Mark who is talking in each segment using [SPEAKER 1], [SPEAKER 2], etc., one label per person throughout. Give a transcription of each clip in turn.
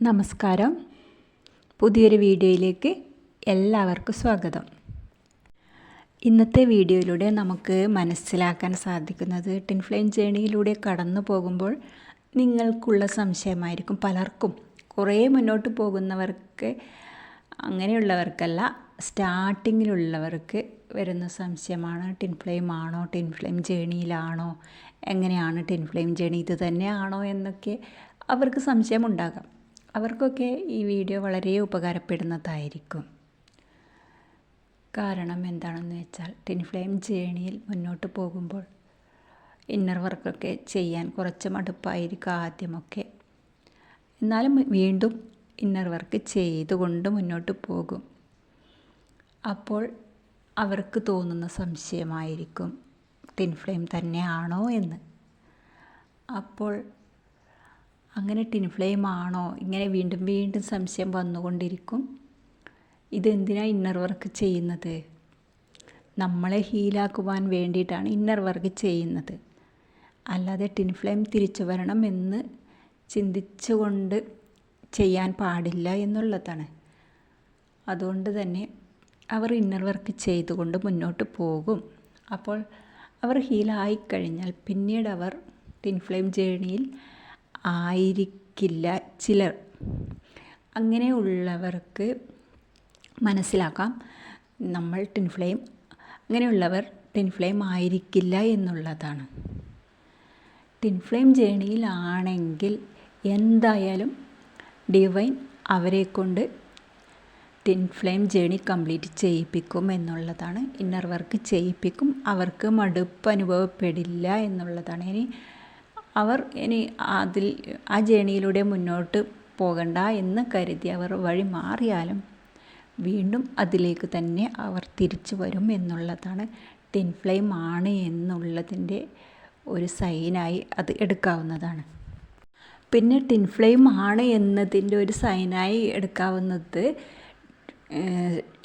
[SPEAKER 1] നമസ്കാരം. പുതിയൊരു വീഡിയോയിലേക്ക് എല്ലാവർക്കും സ്വാഗതം. ഇന്നത്തെ വീഡിയോയിലൂടെ നമുക്ക് മനസ്സിലാക്കാൻ സാധിക്കുന്നത് ടിൻഫ്ലെയിം ജേണിയിലൂടെ കടന്നു പോകുമ്പോൾ നിങ്ങൾക്കുള്ള സംശയമായിരിക്കും പലർക്കും. കുറേ മുന്നോട്ട് പോകുന്നവർക്ക് അങ്ങനെയുള്ളവർക്കല്ല സ്റ്റാർട്ടിങ്ങിലുള്ളവർക്ക് വരുന്ന സംശയമാണ് ടിൻഫ്ലെയിം ആണോ ടിൻഫ്ലെയിം ജേണിയിലാണോ എങ്ങനെയാണ് ടിൻഫ്ലെയിം ജേണി ഇത് തന്നെയാണോ എന്നൊക്കെ അവർക്ക് സംശയമുണ്ടാകാം. അവർക്കൊക്കെ ഈ വീഡിയോ വളരെ ഉപകാരപ്പെടുന്നതായിരിക്കും. കാരണം എന്താണെന്ന് വെച്ചാൽ ടിൻ ഫ്ലെയിം ജേണിയിൽ മുന്നോട്ട് പോകുമ്പോൾ ഇന്നർ വർക്കൊക്കെ ചെയ്യാൻ കുറച്ച് മടുപ്പായിരിക്കും ആദ്യമൊക്കെ. എന്നാലും വീണ്ടും ഇന്നർ വർക്ക് ചെയ്തുകൊണ്ട് മുന്നോട്ട് പോകും. അപ്പോൾ അവർക്ക് തോന്നുന്ന സംശയമായിരിക്കും ടിൻ ഫ്ലെയിം തന്നെയാണോ എന്ന്. അപ്പോൾ അങ്ങനെ ടിൻ ഫ്ലെയിം ആണോ? ഇങ്ങനെ വീണ്ടും വീണ്ടും സംശയം വന്നുകൊണ്ടിരിക്കും. ഇതെന്തിനാണ് ഇന്നർ വർക്ക് ചെയ്യുന്നത്? നമ്മളെ ഹീലാക്കുവാൻ വേണ്ടിയിട്ടാണ് ഇന്നർ വർക്ക് ചെയ്യുന്നത്. അല്ലാതെ ടിൻ ഫ്ലെയിം തിരിച്ചു വരണം എന്ന് ചിന്തിച്ചുകൊണ്ട് ചെയ്യാൻ പാടില്ല എന്നുള്ളതാണ്. അതുകൊണ്ട് തന്നെ അവർ ഇന്നർ വർക്ക് ചെയ്തുകൊണ്ട് മുന്നോട്ട് പോകും. അപ്പോൾ അവർ ഹീലായിക്കഴിഞ്ഞാൽ പിന്നീട് അവർ ടിൻ ഫ്ലെയിം ജേണിയിൽ ആയിരിക്കില്ല. ചിലർ. അങ്ങനെയുള്ളവർക്ക് മനസ്സിലാക്കാം. നമ്മൾ ടിൻ ഫ്ലെയിം അങ്ങനെയുള്ളവർ ടിൻ ഫ്ലെയിം ആയിരിക്കില്ല എന്നുള്ളതാണ്. ടിൻ ഫ്ലെയിം ജേണിയിലാണെങ്കിൽ എന്തായാലും ഡിവൈൻ അവരെ കൊണ്ട് ടിൻ ഫ്ലെയിം ജേണി കംപ്ലീറ്റ് ചെയ്യിപ്പിക്കും എന്നുള്ളതാണ്. ഇന്നർ വർക്ക് ചെയ്യിപ്പിക്കും. അവർക്ക് മടുപ്പ് അനുഭവപ്പെടില്ല എന്നുള്ളതാണ്. ഇനി അവർ ഇനി അതിൽ ആ ജേണിയിലൂടെ മുന്നോട്ട് പോകണ്ട എന്ന് കരുതി അവർ വഴി മാറിയാലും വീണ്ടും അതിലേക്ക് തന്നെ അവർ തിരിച്ചു വരും എന്നുള്ളതാണ് ടിൻ ഫ്ലെയിം ആണ് എന്നുള്ളതിന്റെ ഒരു സൈനായി അത് എടുക്കാവുന്നതാണ്. പിന്നെ ടിൻ ഫ്ലെയിം ആണ് എന്നതിന്റെ ഒരു സൈനായി എടുക്കാവുന്നത്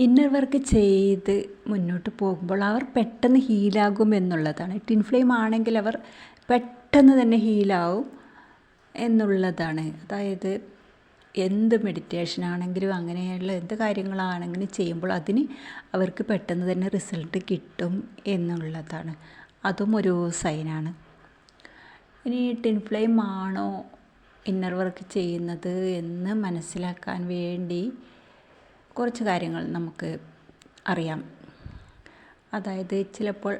[SPEAKER 1] ഇന്നർ വർക്ക് ചെയ്ത് മുന്നോട്ട് പോകുമ്പോൾ അവർ പെട്ടെന്ന് ഹീലാകും എന്നുള്ളതാണ്. ടിൻ ഫ്ലെയിം ആണെങ്കിൽ അവർ പെട്ടെന്ന് തന്നെ ഹീലാവും എന്നുള്ളതാണ്. അതായത് എന്ത് മെഡിറ്റേഷൻ ആണെങ്കിലും അങ്ങനെയുള്ള എന്ത് കാര്യങ്ങളാണെങ്കിലും ചെയ്യുമ്പോൾ അതിന് അവർക്ക് പെട്ടെന്ന് തന്നെ റിസൾട്ട് കിട്ടും എന്നുള്ളതാണ്. അതും ഒരു സൈനാണ് ഇനി ടിൻ ഫ്ലെയിം ആണോ ഇന്നർ വർക്ക് ചെയ്യുന്നത് എന്ന് മനസ്സിലാക്കാൻ വേണ്ടി കുറച്ച് കാര്യങ്ങൾ നമുക്ക് അറിയാം. അതായത് ചിലപ്പോൾ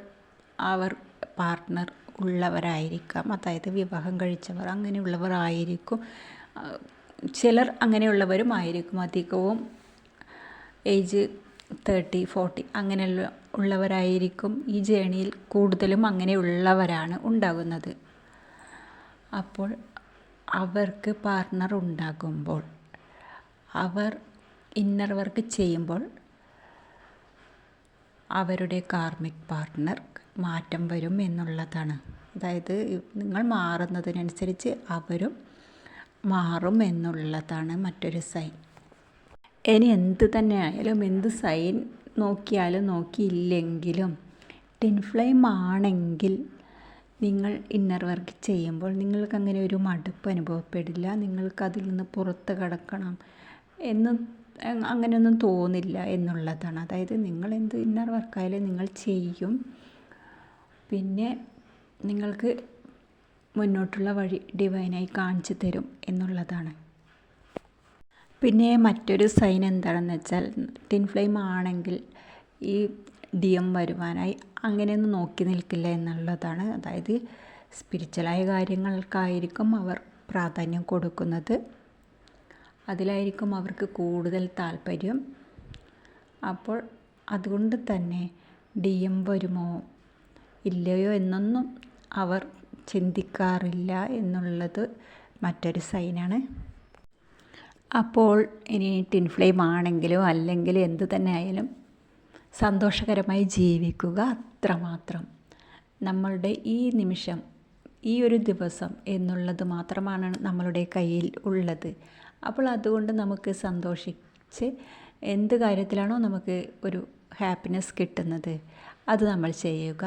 [SPEAKER 1] അവർ പാർട്ട്ണർ ഉള്ളവരായിരിക്കാം. അതായത് വിവാഹം കഴിച്ചവർ അങ്ങനെയുള്ളവർ ആയിരിക്കും ചിലർ അങ്ങനെയുള്ളവരും ആയിരിക്കും അധികവും. ഏജ് തേർട്ടി ഫോർട്ടി അങ്ങനെയുള്ള ഉള്ളവരായിരിക്കും. ഈ ജേണിയിൽ കൂടുതലും അങ്ങനെയുള്ളവരാണ് ഉണ്ടാകുന്നത്. അപ്പോൾ അവർക്ക് പാർട്ട്ണർ ഉണ്ടാകുമ്പോൾ അവർ ഇന്നർ വർക്ക് ചെയ്യുമ്പോൾ അവരുടെ കാർമിക് പാർട്ട്ണർ മാറ്റം വരും എന്നുള്ളതാണ്. അതായത് നിങ്ങൾ മാറുന്നതിനനുസരിച്ച് അവരും മാറും എന്നുള്ളതാണ് മറ്റൊരു സൈൻ ഇനി എന്ത് തന്നെ ആയാലും എന്ത് സൈൻ നോക്കിയാലും നോക്കിയില്ലെങ്കിലും ടിൻ ഫ്ലെയിം ആണെങ്കിൽ നിങ്ങൾ ഇന്നർ വർക്ക് ചെയ്യുമ്പോൾ നിങ്ങൾക്ക് അങ്ങനെ ഒരു മടുപ്പ് അനുഭവപ്പെടില്ല. നിങ്ങൾക്കതിൽ നിന്ന് പുറത്ത് കടക്കണം എന്ന് അങ്ങനെയൊന്നും തോന്നില്ല എന്നുള്ളതാണ്. അതായത് നിങ്ങൾ എന്ത് ഇന്നർ വർക്കായാലും നിങ്ങൾ ചെയ്യും. പിന്നെ നിങ്ങൾക്ക് മുന്നോട്ടുള്ള വഴി ഡിവൈനായി കാണിച്ചു തരും എന്നുള്ളതാണ്. പിന്നെ മറ്റൊരു സൈൻ എന്താണെന്ന് വെച്ചാൽ ടിൻ ഫ്ലെയിം ആണെങ്കിൽ ഈ ഡി എം വരുവാനായി അങ്ങനെയൊന്നും നോക്കി നിൽക്കില്ല എന്നുള്ളതാണ്. അതായത് സ്പിരിച്വലായ കാര്യങ്ങൾക്കായിരിക്കും അവർ പ്രാധാന്യം കൊടുക്കുന്നത്. അതിലായിരിക്കും അവർക്ക് കൂടുതൽ താല്പര്യം. അപ്പോൾ അതുകൊണ്ട് തന്നെ ഡി എം വരുമോ ഇല്ലയോ എന്നൊന്നും അവർ ചിന്തിക്കാറില്ല എന്നുള്ളത് മറ്റൊരു സൈനാണ്. അപ്പോൾ ഇനി ടിൻ ഫ്ലെയിം ആണെങ്കിലും അല്ലെങ്കിൽ എന്ത് തന്നെ ആയാലും സന്തോഷകരമായി ജീവിക്കുക അത്രമാത്രം. നമ്മളുടെ ഈ നിമിഷം ഈ ഒരു ദിവസം എന്നുള്ളത് മാത്രമാണ് നമ്മളുടെ കയ്യിൽ ഉള്ളത്. അപ്പോൾ അതുകൊണ്ട് നമുക്ക് സന്തോഷിച്ച് എന്ത് കാര്യത്തിലാണോ നമുക്ക് ഒരു ഹാപ്പിനെസ് കിട്ടുന്നത് അത് നമ്മൾ ചെയ്യുക.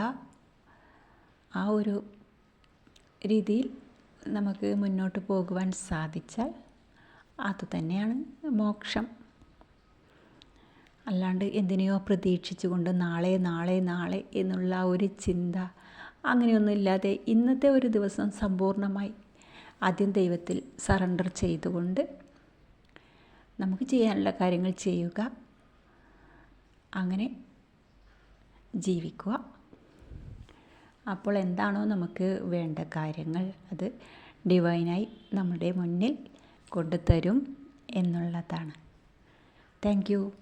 [SPEAKER 1] ആ ഒരു രീതിയിൽ നമുക്ക് മുന്നോട്ട് പോകുവാൻ സാധിച്ചാൽ അതുതന്നെയാണ് മോക്ഷം. അല്ലാണ്ട് എന്തിനെയോ പ്രതീക്ഷിച്ചുകൊണ്ട് നാളെ നാളെ നാളെ എന്നുള്ള ഒരു ചിന്ത അങ്ങനെയൊന്നുമില്ലാതെ ഇന്നത്തെ ഒരു ദിവസം സമ്പൂർണമായി ആദ്യം ദൈവത്തിൽ സറണ്ടർ ചെയ്തുകൊണ്ട് നമുക്ക് ചെയ്യാനുള്ള കാര്യങ്ങൾ ചെയ്യുക. അങ്ങനെ ജീവിക്കുക. അപ്പോൾ എന്താണോ നമുക്ക് വേണ്ട കാര്യങ്ങൾ അത് ഡിവൈനായി നമ്മുടെ മുന്നിൽ കൊണ്ടുതരും എന്നുള്ളതാണ്. താങ്ക്